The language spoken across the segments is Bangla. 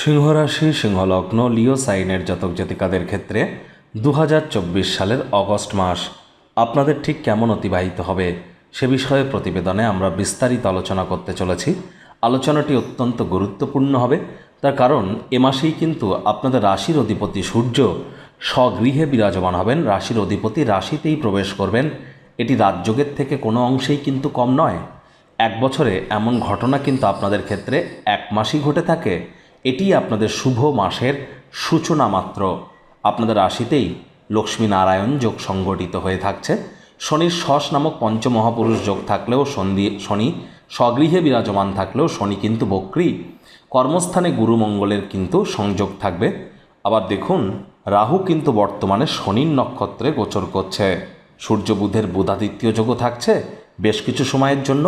সিংহরাশি, সিংহলগ্ন লিও সাইনের জাতক জাতিকাদের ক্ষেত্রে দু হাজার চব্বিশ সালের অগস্ট মাস। আপনাদের ঠিক কেমন অতিবাহিত হবে সে বিষয়ে প্রতিবেদনে আমরা বিস্তারিত আলোচনা করতে চলেছি। আলোচনাটি অত্যন্ত গুরুত্বপূর্ণ হবে। তার কারণ, এ মাসেই কিন্তু আপনাদের রাশির অধিপতি সূর্য স্বগৃহে বিরাজমান হবেন। রাশির অধিপতি রাশিতেই প্রবেশ করবেন। এটি রাজযোগের থেকে কোনো অংশেই কিন্তু কম নয়। এক বছরে এমন ঘটনা কিন্তু আপনাদের ক্ষেত্রে এক মাসই ঘটে থাকে। এটি আপনাদের শুভ মাসের সূচনা মাত্র। আপনাদের রাশিতেই লক্ষ্মী নারায়ণ যোগ সংগঠিত হয়ে থাকছে। শনির শস নামক পঞ্চমহাপুরুষ যোগ থাকলেও সন্ধি, শনি স্বগৃহে বিরাজমান থাকলেও শনি কিন্তু বক্রী। কর্মস্থানে গুরুমঙ্গলের কিন্তু সংযোগ থাকবে। আবার দেখুন, রাহু কিন্তু বর্তমানে শনির নক্ষত্রে গোচর করছে। সূর্য বুধের বুধাদিত্য যোগও থাকছে বেশ কিছু সময়ের জন্য।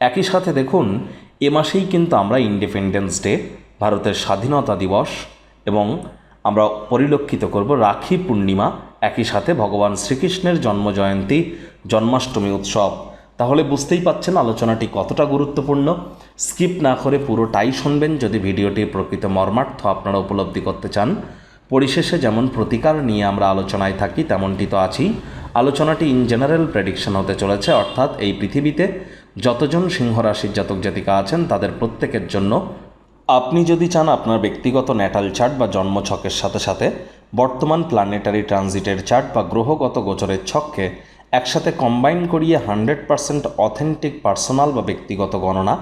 একই সাথে দেখুন, এ মাসেই কিন্তু আমরা ইন্ডিপেন্ডেন্স ডে ভারতের স্বাধীনতা দিবস এবং আমরা পরিলক্ষিত করব রাখি পূর্ণিমা একই সাথে ভগবান শ্রীকৃষ্ণের জন্মজয়ন্তী, জন্মাষ্টমী উৎসব। তাহলে বুঝতেই পাচ্ছেন আলোচনাটি কতটা গুরুত্বপূর্ণ। স্কিপ না করে পুরোটাই শুনবেন যদি ভিডিওটির প্রকৃত মর্মার্থ আপনারা উপলব্ধি করতে চান। পরিশেষে যেমন প্রতিকার নিয়ে আমরা আলোচনায় থাকি, তেমনটি তো আছেই। আলোচনাটি ইন জেনারেল প্রেডিকশন হতে চলেছে, অর্থাৎ এই পৃথিবীতে যতজন সিংহ রাশির জাতক জাতিকা আছেন, তাদের প্রত্যেকের জন্য আপনি যদি চান আপনার ব্যক্তিগত ন্যাটাল চার্ট বা জন্মছকের সাথে সাথে বর্তমান প্ল্যানেটারি ট্রানজিটের চার্ট বা গ্রহগত গোচরের ছককে একসাথে কম্বাইন করিয়ে হান্ড্রেড পারসেন্ট অথেন্টিক পার্সোনাল বা ব্যক্তিগত গণনা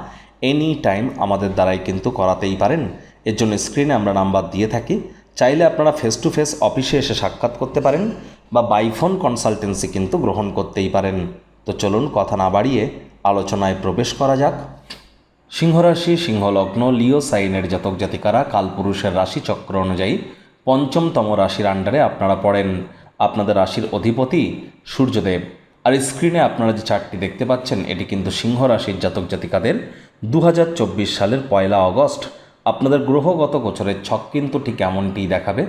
এনি টাইম আমাদের দ্বারাই কিন্তু করাতেই পারেন। এর জন্য স্ক্রিনে আমরা নাম্বার দিয়ে থাকি। চাইলে আপনারা ফেস টু ফেস অফিসে এসে সাক্ষাৎ করতে পারেন বা বাইফোন কনসালটেন্সি কিন্তু গ্রহণ করতেই পারেন। তো চলুন কথা না বাড়িয়ে আলোচনায় প্রবেশ করা যাক। সিংহরাশি, সিংহলগ্ন, লিও সাইনের জাতক জাতিকারা কালপুরুষের রাশি চক্র অনুযায়ী পঞ্চমতম রাশির আন্ডারে আপনারা পড়েন। আপনাদের রাশির অধিপতি সূর্যদেব। আর স্ক্রিনে আপনারা যে চার্টটি দেখতে পাচ্ছেন, এটি কিন্তু সিংহ রাশির জাতক জাতিকাদের দু হাজার চব্বিশ সালের পয়লা অগস্ট আপনাদের গ্রহগত গোচরের ছক কিন্তু ঠিক এমনটিই দেখাবে।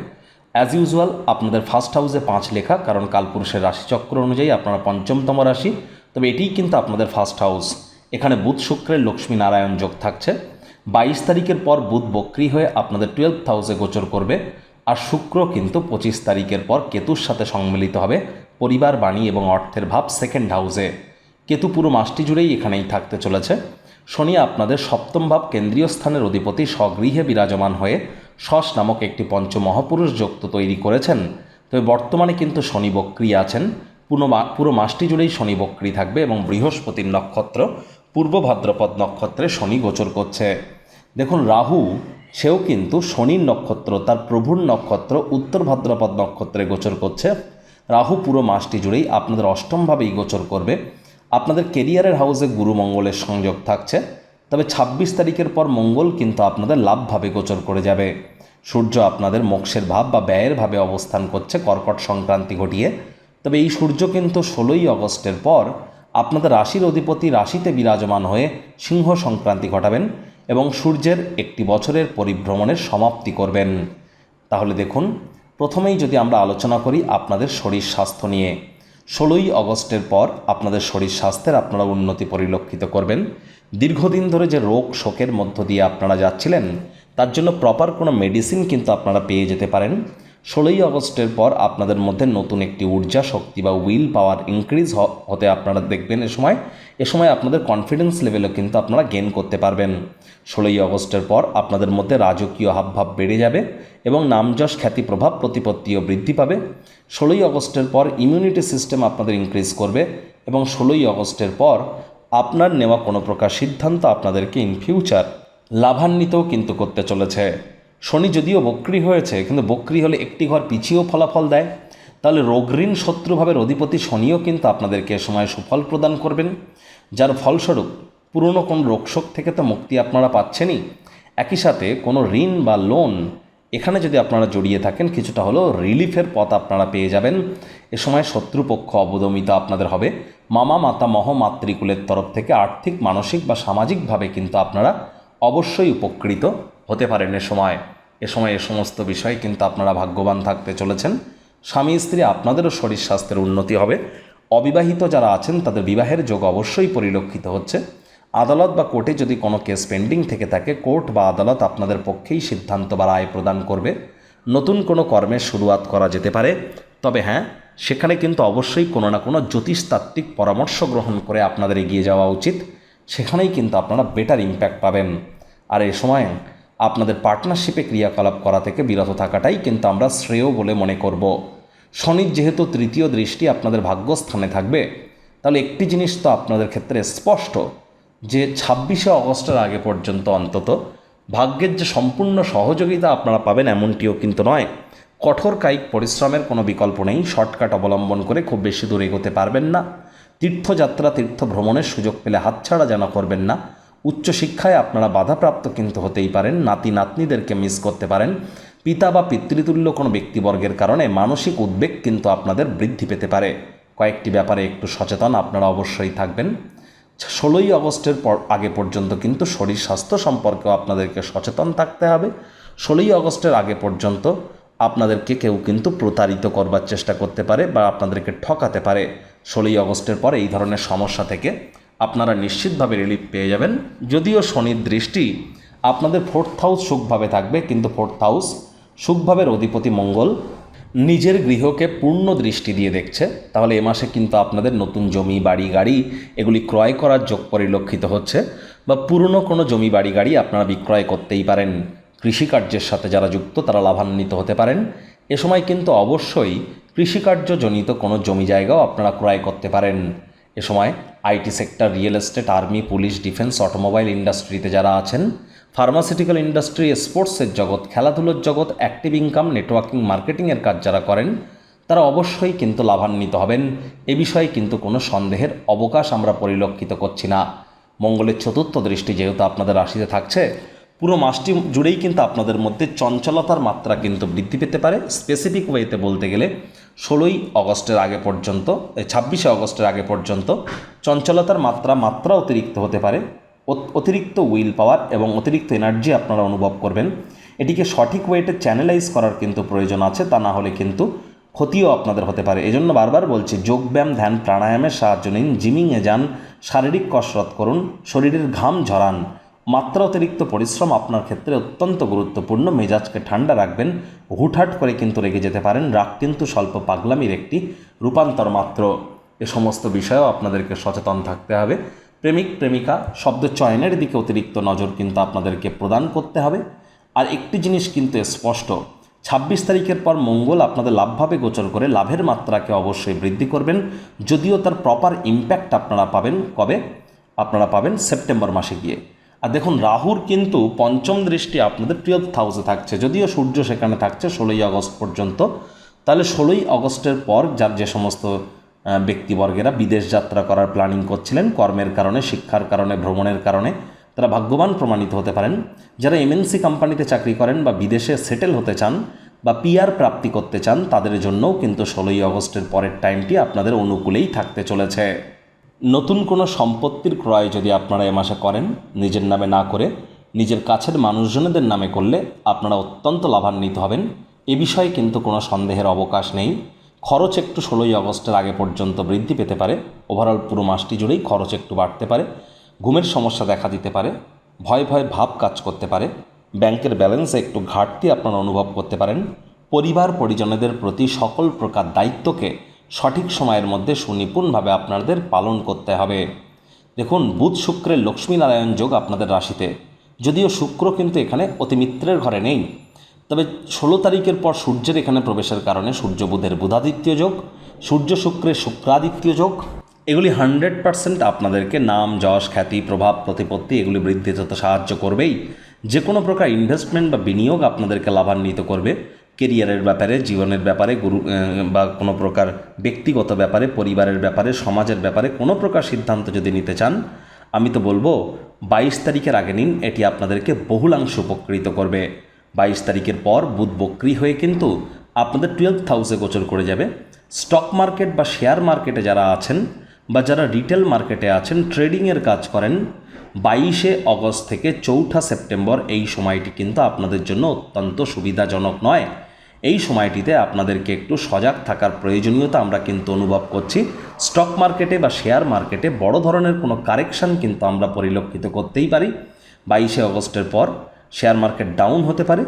অ্যাজ ইউজুয়াল আপনাদের ফার্স্ট হাউসে পাঁচ লেখা, কারণ কালপুরুষের রাশিচক্র অনুযায়ী আপনারা পঞ্চমতম রাশি, তবে এটিই কিন্তু আপনাদের ফার্স্ট হাউস এখানে বুধ শুক্রের লক্ষ্মী নারায়ণ যোগ থাকছে। বাইশ তারিখের পর বুধ বক্রি হয়ে আপনাদের টুয়েলভ হাউসে গোচর করবে। আর শুক্র কিন্তু পঁচিশ তারিখের পর কেতুর সাথে সম্মিলিত হবে। পরিবার, বাণী এবং অর্থের ভাব সেকেন্ড হাউসে কেতু পুরো মাসটি জুড়েই এখানেই থাকতে চলেছে। শনি আপনাদের সপ্তম ভাব কেন্দ্রীয় স্থানের অধিপতি স্বগৃহে বিরাজমান হয়ে শস নামক একটি পঞ্চ পঞ্চমহাপুরুষ যুক্ত তৈরি করেছেন। তবে বর্তমানে কিন্তু শনি বক্রি আছেন। পুরো মাসটি জুড়েই শনি বক্রি থাকবে এবং বৃহস্পতির নক্ষত্র পূর্ব ভাদ্রপদ নক্ষত্রে শনি গোচর করছে। দেখুন, রাহু, সেও কিন্তু শনির নক্ষত্র, তার প্রভুর নক্ষত্র, উত্তর ভাদ্রপদ নক্ষত্রে গোচর করছে। রাহু পুরো মাসটি জুড়েই আপনাদের অষ্টমভাবেই গোচর করবে। আপনাদের কেরিয়ারের হাউসে গুরু মঙ্গলের সংযোগ থাকছে। তবে ছাব্বিশ তারিখের পর মঙ্গল কিন্তু আপনাদের লাভভাবে গোচর করে যাবে। সূর্য আপনাদের মোক্ষের ভাব বা ব্যয়ের ভাবে অবস্থান করছে, কর্কট সংক্রান্তি ঘটিয়ে। তবে এই সূর্য কিন্তু ষোলোই অগস্টের পর আপনাদের রাশির অধিপতি রাশিতে বিরাজমান হয়ে সিংহ সংক্রান্তি ঘটাবেন এবং সূর্যের একটি বছরের পরিভ্রমণের সমাপ্তি করবেন। তাহলে দেখুন, প্রথমেই যদি আমরা আলোচনা করি আপনাদের শরীর স্বাস্থ্য নিয়ে। ষোলোই অগস্টের পর আপনাদের শরীর স্বাস্থ্যের আপনারা উন্নতি পরিলক্ষিত করবেন। দীর্ঘদিন ধরে যে রোগ শোকের মধ্য দিয়ে আপনারা যাচ্ছিলেন, তার জন্য প্রপার কোনো মেডিসিন কিন্তু আপনারা পেয়ে যেতে পারেন। ষোলোই আগস্টের পর আপনাদের মধ্যে নতুন একটি ঊর্জা শক্তি বা উইল পাওয়ার ইনক্রিজ হতে আপনারা দেখবেন এ সময়। এ সময় আপনাদের কনফিডেন্স লেভেলও কিন্তু আপনারা গেন করতে পারবেন। ষোলোই আগস্টের পর আপনাদের মধ্যে রাজকীয় হাবভাব বেড়ে যাবে এবং নামযশ খ্যাতি প্রভাব প্রতিপত্তিও বৃদ্ধি পাবে। ষোলোই আগস্টের পর ইমিউনিটি সিস্টেম আপনাদের ইনক্রিজ করবে এবং ষোলোই আগস্টের পর আপনার নেওয়া কোনো প্রকার সিদ্ধান্ত আপনাদেরকে ইন ফিউচার লাভান্বিতও কিন্তু করতে চলেছে। শনি যদিও বক্রি হয়েছে, কিন্তু বক্রি হলে একটি ঘর পিছিয়েও ফলাফল দেয়। তাহলে রোগঋণ শত্রুভাবের অধিপতি শনিও কিন্তু আপনাদেরকে সময় সুফল প্রদান করবেন। যার ফলস্বরূপ পুরনো কোন রোগশোক থেকে তো মুক্তি আপনারা পাচ্ছেনই। একই সাথে কোনো ঋণ বা লোন এখানে যদি আপনারা জড়িয়ে থাকেন, কিছুটা হলেও রিলিফের পথ আপনারা পেয়ে যাবেন। এ সময় শত্রুপক্ষ অবদমিত আপনাদের হবে। মামা, মাতা, মহ, মাতৃকুলের তরফ থেকে আর্থিক, মানসিক বা সামাজিকভাবে কিন্তু আপনারা অবশ্যই উপকৃত হতে পারেন এ সময়। এ সময় এ সমস্ত বিষয়ে কিন্তু আপনারা ভাগ্যবান থাকতে চলেছেন। স্বামী, স্ত্রী, আপনাদেরও শরীর স্বাস্থ্যের উন্নতি হবে। অবিবাহিত যারা আছেন, তাদের বিবাহের যোগ অবশ্যই পরিলক্ষিত হচ্ছে। আদালত বা কোর্টে যদি কোনো কেস পেন্ডিং থেকে থাকে, কোর্ট বা আদালত আপনাদের পক্ষেই সিদ্ধান্ত বা রায় প্রদান করবে। নতুন কোনো কর্মের শুরুয়াত করা যেতে পারে। তবে হ্যাঁ সেখানে কিন্তু অবশ্যই কোনো না কোনো জ্যোতিষতাত্ত্বিক পরামর্শ গ্রহণ করে আপনাদের এগিয়ে যাওয়া উচিত। সেখানেই কিন্তু আপনারা বেটার ইম্প্যাক্ট পাবেন। আর এ সময় আপনাদের পার্টনারশিপে ক্রিয়াকলাপ করা থেকে বিরত থাকাটাই কিন্তু আমরা শ্রেয় বলে মনে করব। শনির যেহেতু তৃতীয় দৃষ্টি আপনাদের ভাগ্যস্থানে থাকবে, তাহলে একটি জিনিস তো আপনাদের ক্ষেত্রে স্পষ্ট, যে ছাব্বিশে অগস্টের আগে পর্যন্ত অন্তত ভাগ্যের যে সম্পূর্ণ সহযোগিতা আপনারা পাবেন এমনটিও কিন্তু নয়। কঠোর কায়িক পরিশ্রমের কোনো বিকল্প নেই, শর্টকাট অবলম্বন করে খুব বেশি দূর এগোতে পারবেন না, তীর্থযাত্রা তীর্থ ভ্রমণের সুযোগ পেলে হাতছাড়া যেন করবেন না উচ্চশিক্ষায় আপনারা বাধাপ্রাপ্ত কিন্তু হতেই পারেন, নাতি নাতনিদেরকে মিস করতে পারেন। পিতা বা পিতৃতুল্য কোনো ব্যক্তিবর্গের কারণে মানসিক উদ্বেগ কিন্তু আপনাদের বৃদ্ধি পেতে পারে। কয়েকটি ব্যাপারে একটু সচেতন আপনারা অবশ্যই থাকবেন। ষোলোই আগস্টের পর, আগে পর্যন্ত কিন্তু শরীর স্বাস্থ্য সম্পর্কেও আপনাদেরকে সচেতন থাকতে হবে। ষোলোই আগস্টের আগে পর্যন্ত আপনাদেরকে কেউ কিন্তু প্রতারিত করবার চেষ্টা করতে পারে বা আপনাদেরকে ঠকাতে পারে। ষোলোই আগস্টের পরে এই ধরনের সমস্যা থেকে আপনারা নিশ্চিতভাবে রিলিফ পেয়ে যাবেন। যদিও শনির দৃষ্টি আপনাদের ফোর্থ হাউস সুখভাবে থাকবে, কিন্তু ফোর্থ হাউস সুখভাবের অধিপতি মঙ্গল নিজের গৃহকে পূর্ণ দৃষ্টি দিয়ে দেখছে। তাহলে এ মাসে কিন্তু আপনাদের নতুন জমি, বাড়ি, গাড়ি এগুলি ক্রয় করার যোগ পরিলক্ষিত হচ্ছে বা পুরনো কোনো জমি, বাড়ি, গাড়ি আপনারা বিক্রয় করতেই পারেন। কৃষিকার্যের সাথে যারা যুক্ত তারা লাভান্বিত হতে পারেন। এ সময় কিন্তু অবশ্যই কৃষিকার্যজনিত কোনো জমি জায়গাও আপনারা ক্রয় করতে পারেন। এ সময় IT sector, real estate, army, police, defence, automobile ইন্ডাস্ট্রিতে যারা আছেন ফার্মাসিউটিক্যাল ইন্ডাস্ট্রি স্পোর্টসের জগৎ, খেলাধুলোর জগৎ অ্যাক্টিভ ইনকাম নেটওয়ার্কিং মার্কেটিংয়ের কাজ যারা করেন, তারা অবশ্যই কিন্তু লাভান্বিত হবেন। এ বিষয়ে কিন্তু কোনো সন্দেহের অবকাশ আমরা পরিলক্ষিত করছি না। মঙ্গলের চতুর্থ দৃষ্টি যেহেতু আপনাদের রাশিতে থাকছে পুরো মাসটি জুড়েই কিন্তু আপনাদের মধ্যে চঞ্চলতার মাত্রা কিন্তু বৃদ্ধি পেতে পারে। স্পেসিফিক ওয়েতে বলতে গেলে ষোলোই অগস্টের আগে পর্যন্ত ছাব্বিশে অগস্টের আগে পর্যন্ত চঞ্চলতার মাত্রা মাত্রা অতিরিক্ত হতে পারে। অতিরিক্ত উইল পাওয়ার এবং অতিরিক্ত এনার্জি আপনারা অনুভব করবেন। এটিকে সঠিক ওয়েটে চ্যানেলাইজ করার কিন্তু প্রয়োজন আছে, তা না হলে কিন্তু ক্ষতিও আপনাদের হতে পারে। এজন্য বারবার বলছি যোগব্যায়াম ধ্যান, প্রাণায়ামের সাহায্য নিন, জিমিংয়ে যান, শারীরিক কসরত করুন, শরীরের ঘাম ঝরান মাত্রা অতিরিক্ত পরিশ্রম আপনার ক্ষেত্রে অত্যন্ত গুরুত্বপূর্ণ। মেজাজকে ঠান্ডা রাখবেন। হুটহাট করে কিন্তু রেগে যেতে পারেন। রাগ কিন্তু স্বল্প পাগলামির একটি রূপান্তর মাত্র। এ সমস্ত বিষয়েও আপনাদেরকে সচেতন থাকতে হবে। প্রেমিক, প্রেমিকা, শব্দ চয়নের দিকে অতিরিক্ত নজর কিন্তু আপনাদেরকে প্রদান করতে হবে। আর একটি জিনিস কিন্তু স্পষ্ট। ছাব্বিশ তারিখের পর মঙ্গল আপনাদের লাভভাবে গোচর করে লাভের মাত্রাকে অবশ্যই বৃদ্ধি করবেন। যদিও তার প্রপার ইম্প্যাক্ট আপনারা পাবেন কবে? আপনারা পাবেন সেপ্টেম্বর মাসে গিয়ে। আর দেখুন, রাহুর কিন্তু পঞ্চম দৃষ্টি আপনাদের টুয়েলভ হাউসে থাকছে। যদিও সূর্য সেখানে থাকছে ষোলোই আগস্ট পর্যন্ত, তাহলে ষোলোই আগস্টের পর যার যে সমস্ত ব্যক্তিবর্গেরা বিদেশ যাত্রা করার প্ল্যানিং করছিলেন, কর্মের কারণে, শিক্ষার কারণে, ভ্রমণের কারণে, তারা ভাগ্যবান প্রমাণিত হতে পারেন। যারা এমএনসি কোম্পানিতে চাকরি করেন বা বিদেশে সেটেল হতে চান বা পিআর প্রাপ্তি করতে চান, তাদের জন্যও কিন্তু ষোলোই আগস্টের পরের টাইমটি আপনাদের অনুকূলেই থাকতে চলেছে। নতুন কোনো সম্পত্তির ক্রয় যদি আপনারা এ মাসে করেন, নিজের নামে না করে, নিজের কাছের মানুষজনদের নামে করলে আপনারা অত্যন্ত লাভান্বিত হবেন। এ বিষয়ে কিন্তু কোনো সন্দেহের অবকাশ নেই। খরচ একটু ষোলোই আগস্টের আগে পর্যন্ত বৃদ্ধি পেতে পারে। ওভারঅল পুরো মাসটি জুড়েই খরচ একটু বাড়তে পারে। ঘুমের সমস্যা দেখা দিতে পারে। ভয় ভয় ভাব কাজ করতে পারে। ব্যাংকের ব্যালেন্সে একটু ঘাটতি আপনারা অনুভব করতে পারেন। পরিবার পরিজনদের প্রতি সকল প্রকার দায়িত্বকে সঠিক সময়ের মধ্যে সুনিপুণভাবে আপনাদের পালন করতে হবে। দেখুন, বুধ শুক্রের লক্ষ্মীনারায়ণ যোগ আপনাদের রাশিতে। যদিও শুক্র কিন্তু এখানে অতিমিত্রের ঘরে নেই। তবে ষোলো তারিখের পর সূর্যের এখানে প্রবেশের কারণে সূর্য বুধের বুধাদিত্য যোগ, সূর্য শুক্রের শুক্রাদিত্য যোগ, এগুলি হান্ড্রেড পারসেন্ট আপনাদেরকে নাম, যশ, খ্যাতি, প্রভাব, প্রতিপত্তি এগুলি বৃদ্ধিতে তো সাহায্য করবেই। যে কোনো প্রকার ইনভেস্টমেন্ট বা বিনিয়োগ আপনাদেরকে লাভান্বিত করবে। কেরিয়ারের ব্যাপারে, জীবনের ব্যাপারে, গুরু বা কোনো প্রকার ব্যক্তিগত ব্যাপারে, পরিবারের ব্যাপারে, সমাজের ব্যাপারে কোনো প্রকার সিদ্ধান্ত যদি নিতে চান, আমি তো বলব বাইশ তারিখের আগে নিন, এটি আপনাদেরকে বহুলাংশ উপকৃত করবে। বাইশ তারিখের পর বুধ বক্রি হয়ে কিন্তু আপনাদের টুয়েলভ হাউসে গোচর করে যাবে। স্টক মার্কেট বা শেয়ার মার্কেটে যারা আছেন বা যারা রিটেল মার্কেটে আছেন ট্রেডিংয়ের কাজ করেন, বাইশে অগস্ট থেকে চৌঠা সেপ্টেম্বর এই সময়টি কিন্তু আপনাদের জন্য অত্যন্ত সুবিধাজনক নয়। এই সময়টিতে আপনাদেরকে একটু সজাগ থাকার প্রয়োজনীয়তা আমরা কিন্তু অনুভব করছি। স্টক মার্কেটে বা শেয়ার মার্কেটে বড় ধরনের কোনো কারেকশান কিন্তু আমরা পরিলক্ষিত করতেই পারি। বাইশে অগস্টের পর শেয়ার মার্কেট ডাউন হতে পারে।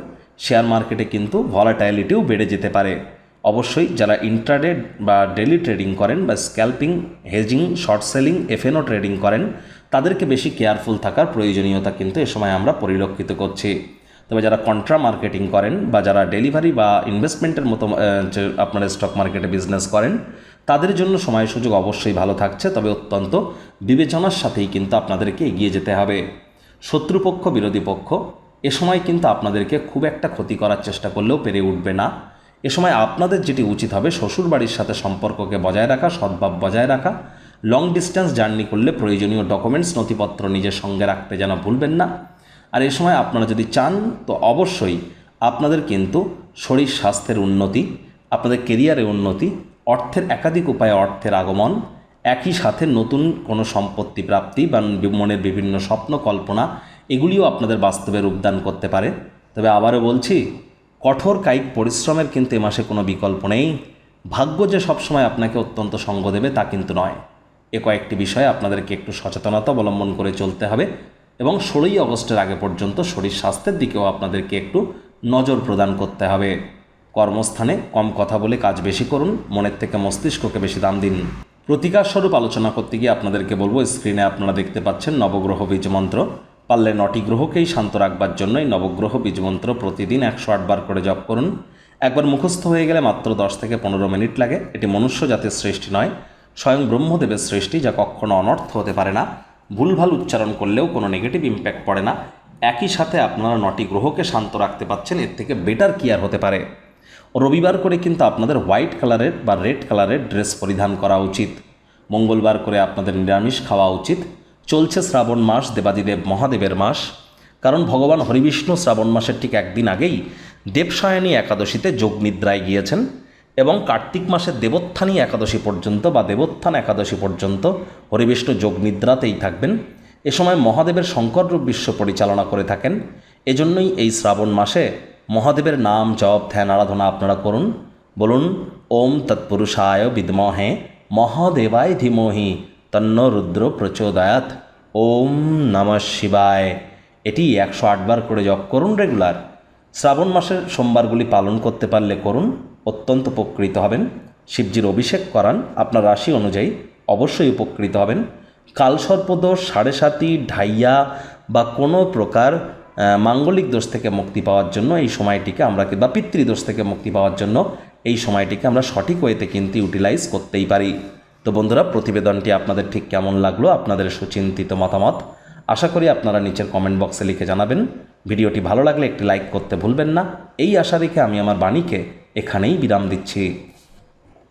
শেয়ার মার্কেটে কিন্তু ভলাটাইলিটিও বেড়ে যেতে পারে। অবশ্যই যারা ইন্ট্রাডে বা ডেলি ট্রেডিং করেন বা scalping hedging short selling FNO trading করেন, তাদেরকে বেশি কেয়ারফুল থাকার প্রয়োজনীয়তা কিন্তু এ সময় আমরা পরিলক্ষিত করছি। তবে যারা কন্ট্রা মার্কেটিং করেন বা যারা ডেলিভারি বা ইনভেস্টমেন্টের মতো আপনারা স্টক মার্কেটে বিজনেস করেন, তাদের জন্য সময় সুযোগ অবশ্যই ভালো থাকছে। তবে অত্যন্ত বিবেচনার সাথেই কিন্তু আপনাদেরকে এগিয়ে যেতে হবে। শত্রুপক্ষ, বিরোধী পক্ষ, এ সময় কিন্তু আপনাদেরকে খুব একটা ক্ষতি করার চেষ্টা করলেও পেরে উঠবে না। এ সময় আপনাদের যেটি উচিত হবে, শ্বশুরবাড়ির সাথে সম্পর্ককে বজায় রাখা, সদ্ভাব বজায় রাখা লং ডিস্টেন্স জার্নি করলে প্রয়োজনীয় ডকুমেন্টস নথিপত্র নিজের সঙ্গে রাখতে যেন ভুলবেন না। আর এ সময় আপনারা যদি চান, তো অবশ্যই আপনাদের কিন্তু শরীর স্বাস্থ্যের উন্নতি, আপনাদের কেরিয়ারের উন্নতি, অর্থের একাধিক উপায়ে অর্থের আগমন, একই সাথে নতুন কোনো সম্পত্তি প্রাপ্তি বা মনের বিভিন্ন স্বপ্ন, কল্পনা, এগুলিও আপনাদের বাস্তবে রূপদান করতে পারে। তবে আবারও বলছি, কঠোর কায়িক পরিশ্রমের কিন্তু এ মাসে কোনো বিকল্প নেই। ভাগ্য যে সবসময় আপনাকে অত্যন্ত সঙ্গ দেবে তা কিন্তু নয়। এ কয়েকটি বিষয়ে আপনাদেরকে একটু সচেতনতা অবলম্বন করে চলতে হবে। এবং ষোলোই অগস্টের আগে পর্যন্ত শরীর স্বাস্থ্যের দিকেও আপনাদেরকে একটু নজর প্রদান করতে হবে। কর্মস্থানে কম কথা বলে কাজ বেশি করুন, মনের থেকে মস্তিষ্ককে বেশি দাম দিন। প্রতিকার স্বরূপ আলোচনা করতে গিয়ে আপনাদেরকে বলব, স্ক্রিনে আপনারা দেখতে পাচ্ছেন নবগ্রহ বীজ মন্ত্র। পারলে নটি গ্রহকেই শান্ত রাখবার জন্যই নবগ্রহ বীজ মন্ত্র প্রতিদিন একশো আটবার করে জপ করুন। একবার মুখস্থ হয়ে গেলে মাত্র দশ থেকে পনেরো মিনিট লাগে। এটি মনুষ্য জাতির সৃষ্টি নয়, স্বয়ং ব্রহ্মদেবের সৃষ্টি যা কখনো অনর্থ হতে পারে না। ভুলভাল উচ্চারণ করলেও কোনো নেগেটিভ ইম্প্যাক্ট পড়ে না। একই সাথে আপনারা নটি গ্রহকে শান্ত রাখতে পাচ্ছেন এর থেকে বেটার কি আর হতে পারে। রবিবার করে কিন্তু আপনাদের হোয়াইট কালারের বা রেড কালারের ড্রেস পরিধান করা উচিত। মঙ্গলবার করে আপনাদের নিরামিষ খাওয়া উচিত। চলছে শ্রাবণ মাস, দেবাদিদেব মহাদেবের মাস। কারণ ভগবান হরিবিষ্ণু শ্রাবণ মাসের ঠিক একদিন আগেই দেবসায়নী একাদশীতে যোগ নিদ্রায় গিয়েছেন। এবং কার্তিক মাসের দেবোত্থানী একাদশী পর্যন্ত বা দেবোত্থান একাদশী পর্যন্ত হরিবিষ্ণু যোগ নিদ্রাতেই থাকবেন। এ সময় মহাদেবের শঙ্কররূপ বিশ্ব পরিচালনা করে থাকেন। এজন্যই এই শ্রাবণ মাসে মহাদেবের নাম, জপ, ধ্যান, আরাধনা আপনারা করুন। বলুন, ওম তৎপুরুষায় বিদ্মহে মহাদেবায় ধীমহি তন্ন রুদ্র প্রচোদয়াত ওম নমঃ শিবায়। এটি একশো আটবার করে জপ করুন রেগুলার। শ্রাবণ মাসের সোমবারগুলি পালন করতে পারলে করুন। অত্যন্ত উপকৃত হবেন। শিবজির অভিষেক করান আপনার রাশি অনুযায়ী অবশ্যই উপকৃত হবেন। কাল কালসর্পদোষ, সাড়ে সাতি, ঢাইয়া বা কোনো প্রকার মাঙ্গলিক দোষ থেকে মুক্তি পাওয়ার জন্য এই সময়টিকে আমরা বা পিতৃদোষ থেকে মুক্তি পাওয়ার জন্য এই সময়টিকে আমরা সঠিক ওয়েতে কিন্তু ইউটিলাইজ করতেই পারি। তো বন্ধুরা, প্রতিবেদনটি আপনাদের ঠিক কেমন লাগল, আপনাদের সুচিন্তিত মতামত, আশা করি আপনারা নিচের কমেন্ট বক্সে লিখে জানাবেন। ভিডিওটি ভালো লাগলে একটি লাইক করতে ভুলবেন না। এই আশা রেখে আমি আমার বাণীকে এখানেই বিরাম দিচ্ছি।